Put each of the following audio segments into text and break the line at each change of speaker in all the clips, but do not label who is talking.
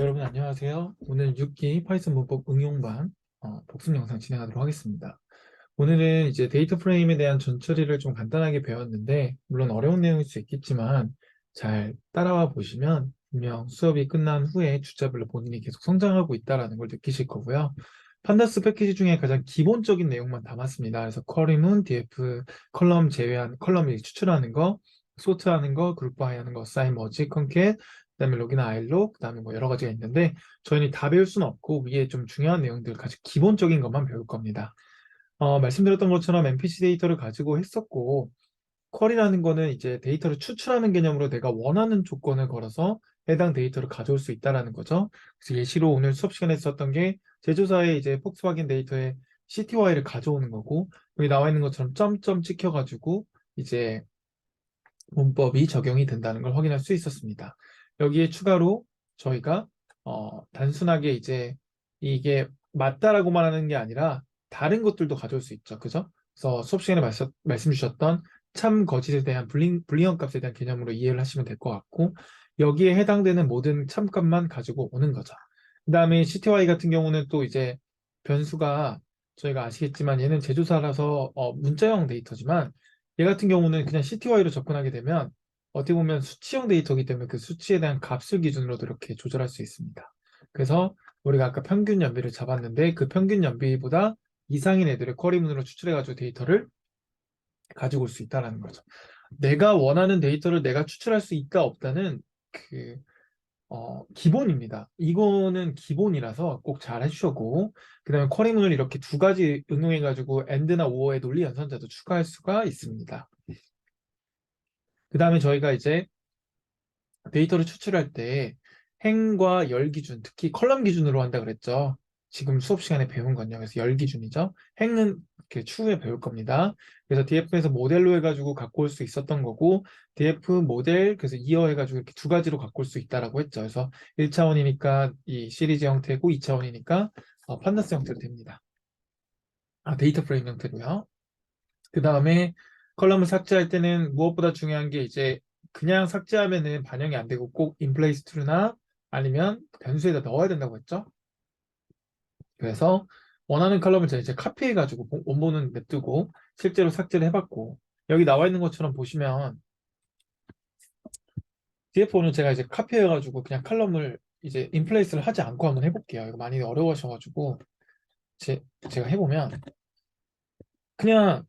여러분 안녕하세요. 오늘 6기 파이썬 문법 응용반 어, 복습 영상 진행하도록 하겠습니다. 오늘은 이제 데이터 프레임에 대한 전처리를 좀 간단하게 배웠는데 물론 어려운 내용일 수 있겠지만 잘 따라와 보시면 분명 수업이 끝난 후에 주자별로 본인이 계속 성장하고 있다는 걸 느끼실 거고요. 판다스 패키지 중에 가장 기본적인 내용만 담았습니다. 그래서 쿼리문, df, 컬럼 제외한 컬럼을 추출하는 거, 소트하는 거, 그룹바이 하는 거, 사인 머지, 컨캣, 그다음에 로긴 아일로, 그다음에 뭐 여러 가지가 있는데 저희는 다 배울 수는 없고 위에 좀 중요한 내용들 가장 기본적인 것만 배울 겁니다. 어, 말씀드렸던 것처럼 MPC 데이터를 가지고 했었고 쿼리라는 거는 이제 데이터를 추출하는 개념으로 내가 원하는 조건을 걸어서 해당 데이터를 가져올 수 있다라는 거죠. 그래서 예시로 오늘 수업 시간에 썼던 게 제조사의 이제 폭스바겐 데이터에 CTY를 가져오는 거고 여기 나와 있는 것처럼 점점 찍혀가지고 이제 문법이 적용이 된다는 걸 확인할 수 있었습니다. 여기에 추가로 저희가 어, 단순하게 이제 이게 맞다라고만 하는 게 아니라 다른 것들도 가져올 수 있죠. 그죠? 그래서 수업 시간에 말씀, 주셨던 참 거짓에 대한 불링, 불리언 값에 대한 개념으로 이해를 하시면 될 것 같고 여기에 해당되는 모든 참값만 가지고 오는 거죠. 그 다음에 CTY 같은 경우는 또 이제 변수가 저희가 아시겠지만 얘는 제조사라서 어, 문자형 데이터지만 얘 같은 경우는 그냥 CTY로 접근하게 되면 어떻게 보면 수치형 데이터이기 때문에 그 수치에 대한 값을 기준으로도 이렇게 조절할 수 있습니다. 그래서 우리가 아까 평균 연비를 잡았는데 그 평균 연비보다 이상인 애들을 쿼리문으로 추출해가지고 데이터를 가지고 올 수 있다는 거죠. 내가 원하는 데이터를 내가 추출할 수 있다 없다는 그 어, 기본입니다. 이거는 기본이라서 꼭 잘 해주셨고 그 다음에 쿼리문을 이렇게 두 가지 응용해가지고 AND나 OR의 논리 연산자도 추가할 수가 있습니다. 그 다음에 저희가 이제 데이터를 추출할 때 행과 열 기준, 특히 컬럼 기준으로 한다 그랬죠. 지금 수업 시간에 배운 건요. 그래서 열 기준이죠. 행은 이렇게 추후에 배울 겁니다. 그래서 DF에서 모델로 해가지고 갖고 올 수 있었던 거고 DF 모델 그래서 이어 해가지고 이렇게 두 가지로 갖고 올 수 있다라고 했죠. 그래서 1차원이니까 이 시리즈 형태고 2차원이니까 어, 판다스 형태로 됩니다. 아, 데이터 프레임 형태로요. 그 다음에 컬럼을 삭제할 때는 무엇보다 중요한 게 이제 그냥 삭제하면은 반영이 안 되고 꼭 인플레이스 트루나 아니면 변수에다 넣어야 된다고 했죠. 그래서 원하는 컬럼을 제가 이제 카피해가지고 원본은 냅두고 실제로 삭제를 해봤고 여기 나와 있는 것처럼 보시면 DF4는 제가 이제 카피해가지고 그냥 컬럼을 이제 인플레이스를 하지 않고 한번 해볼게요. 이거 많이 어려워하셔가지고 제, 제가 해보면 그냥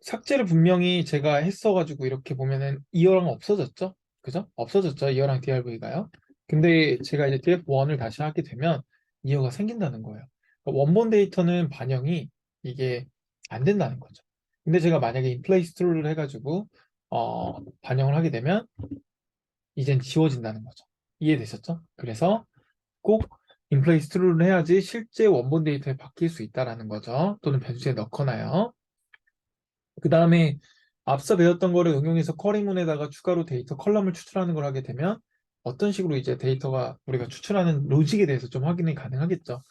삭제를 분명히 제가 했어가지고 이렇게 보면은 이어랑 없어졌죠? 그죠? 없어졌죠? 이어랑 DRV가요. 근데 제가 이제 DF1을 다시 하게 되면 이어가 생긴다는 거예요. 원본 데이터는 반영이 이게 안 된다는 거죠. 근데 제가 만약에 인플레이스 툴을 해가지고 어, 반영을 하게 되면 이젠 지워진다는 거죠. 이해되셨죠? 그래서 꼭 인플레이스 툴을 해야지 실제 원본 데이터에 바뀔 수 있다라는 거죠. 또는 변수에 넣거나요. 그 다음에 앞서 배웠던 거를 응용해서 쿼리문에다가 추가로 데이터 컬럼을 추출하는 걸 하게 되면 어떤 식으로 이제 데이터가 우리가 추출하는 로직에 대해서 좀 확인이 가능하겠죠.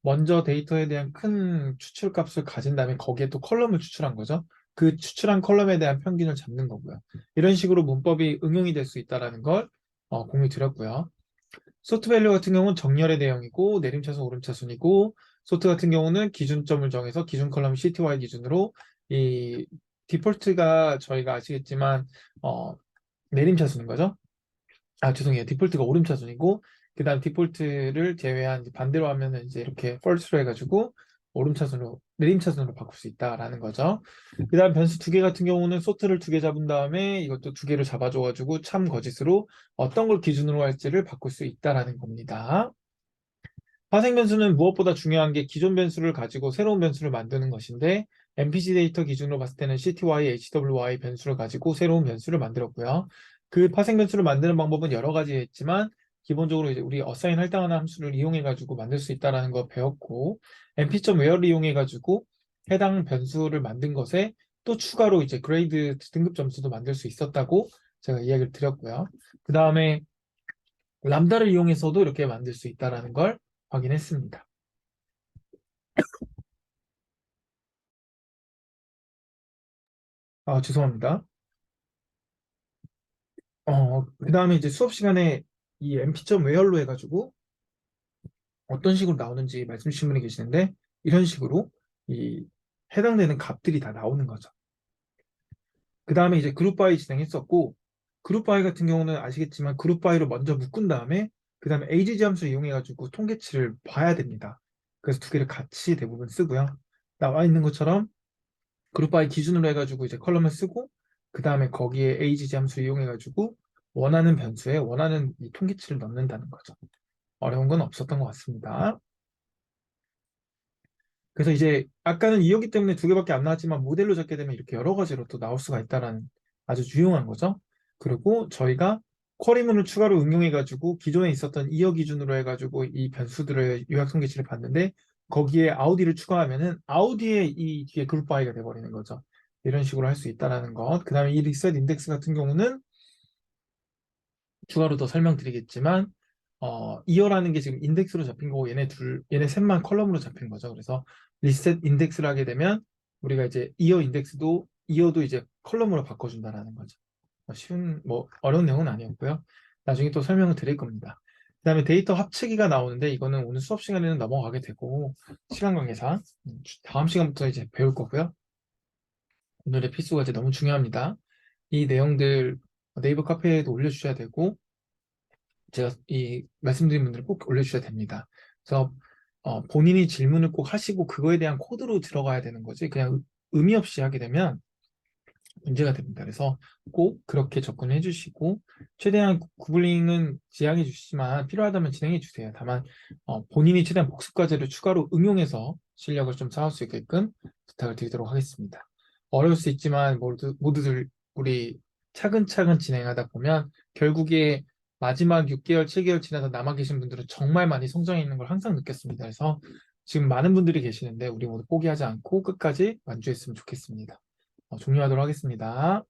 먼저 데이터에 대한 큰 추출 값을 가진 다음에 거기에 또 컬럼을 추출한 거죠. 그 추출한 컬럼에 대한 평균을 잡는 거고요. 이런 식으로 문법이 응용이 될 수 있다는 걸 어, 공유 드렸고요. 소트 밸류 같은 경우는 정렬의 대형이고 내림차순 오름차순이고 소트 같은 경우는 기준점을 정해서 기준 컬럼 CTY 기준으로 이 디폴트가 저희가 아시겠지만 어, 내림차순인 거죠. 아 죄송해요. 디폴트가 오름차순이고 그 다음 디폴트를 제외한 반대로 하면은 이제 이렇게 false로 해가지고 오름차순으로 내림차순으로 바꿀 수 있다라는 거죠. 그 다음 변수 두 개 같은 경우는 소트를 두 개 잡은 다음에 이것도 두 개를 잡아줘가지고 참 거짓으로 어떤 걸 기준으로 할지를 바꿀 수 있다라는 겁니다. 파생 변수는 무엇보다 중요한 게 기존 변수를 가지고 새로운 변수를 만드는 것인데 MPC 데이터 기준으로 봤을 때는 CTY, HWY 변수를 가지고 새로운 변수를 만들었고요. 그 파생 변수를 만드는 방법은 여러 가지 했지만 기본적으로 이제 우리 어사인 할당하는 함수를 이용해 가지고 만들 수 있다라는 거 배웠고 mp.where를 이용해 가지고 해당 변수를 만든 것에 또 추가로 이제 그레이드 등급 점수도 만들 수 있었다고 제가 이야기를 드렸고요. 그 다음에 람다를 이용해서도 이렇게 만들 수 있다라는 걸 확인했습니다. 아, 죄송합니다. 어, 그 다음에 이제 수업 시간에 이 mp.where로 해가지고 어떤 식으로 나오는지 말씀 주신 분이 계시는데 이런 식으로 이 해당되는 값들이 다 나오는 거죠. 그 다음에 이제 그룹 바이 진행했었고 그룹 바이 같은 경우는 아시겠지만 그룹 바이로 먼저 묶은 다음에 그 다음에 AGG 함수 이용해 가지고 통계치를 봐야 됩니다. 그래서 두 개를 같이 대부분 쓰고요. 나와 있는 것처럼 그룹 바이 기준으로 해가지고 이제 컬럼을 쓰고 그 다음에 거기에 AGG 함수 이용해 가지고 원하는 변수에 원하는 이 통계치를 넣는다는 거죠. 어려운 건 없었던 것 같습니다. 그래서 이제 아까는 이었기 때문에 두 개밖에 안 나왔지만 모델로 적게 되면 이렇게 여러 가지로 또 나올 수가 있다라는 아주 유용한 거죠. 그리고 저희가 쿼리문을 추가로 응용해가지고 기존에 있었던 이어 기준으로 해가지고 이 변수들을 요약 통계치를 봤는데 거기에 아우디를 추가하면은 아우디에 이 뒤에 그룹 바이가 돼버리는 거죠. 이런 식으로 할 수 있다라는 것. 그 다음에 이 리셋 인덱스 같은 경우는 추가로 더 설명드리겠지만 어, 이어라는 게 지금 인덱스로 잡힌 거고 얘네 둘, 얘네 셋만 컬럼으로 잡힌 거죠. 그래서 리셋 인덱스를 하게 되면 우리가 이제 이어 인덱스도 이어도 이제 컬럼으로 바꿔준다라는 거죠. 뭐 쉬운 뭐 어려운 내용은 아니었고요. 나중에 또 설명을 드릴 겁니다. 그 다음에 데이터 합치기가 나오는데 이거는 오늘 수업 시간에는 넘어가게 되고 시간 관계상 음, 다음 시간부터 이제 배울 거고요. 오늘의 필수가 이제 너무 중요합니다. 이 내용들 네이버 카페에도 올려주셔야 되고 제가 이 말씀드린 분들 꼭 올려주셔야 됩니다. 그래서 어, 본인이 질문을 꼭 하시고 그거에 대한 코드로 들어가야 되는 거지 그냥 의미 없이 하게 되면 문제가 됩니다. 그래서 꼭 그렇게 접근해 주시고 최대한 구글링은 지양해 주시지만 필요하다면 진행해 주세요. 다만 어, 본인이 최대한 복습 과제를 추가로 응용해서 실력을 좀 쌓을 수 있게끔 부탁을 드리도록 하겠습니다. 어려울 수 있지만 모두, 모두들 우리 차근차근 진행하다 보면 결국에 마지막 6개월, 7개월 지나서 남아 계신 분들은 정말 많이 성장해 있는 걸 항상 느꼈습니다. 그래서 지금 많은 분들이 계시는데 우리 모두 포기하지 않고 끝까지 완주했으면 좋겠습니다. 어, 종료하도록 하겠습니다.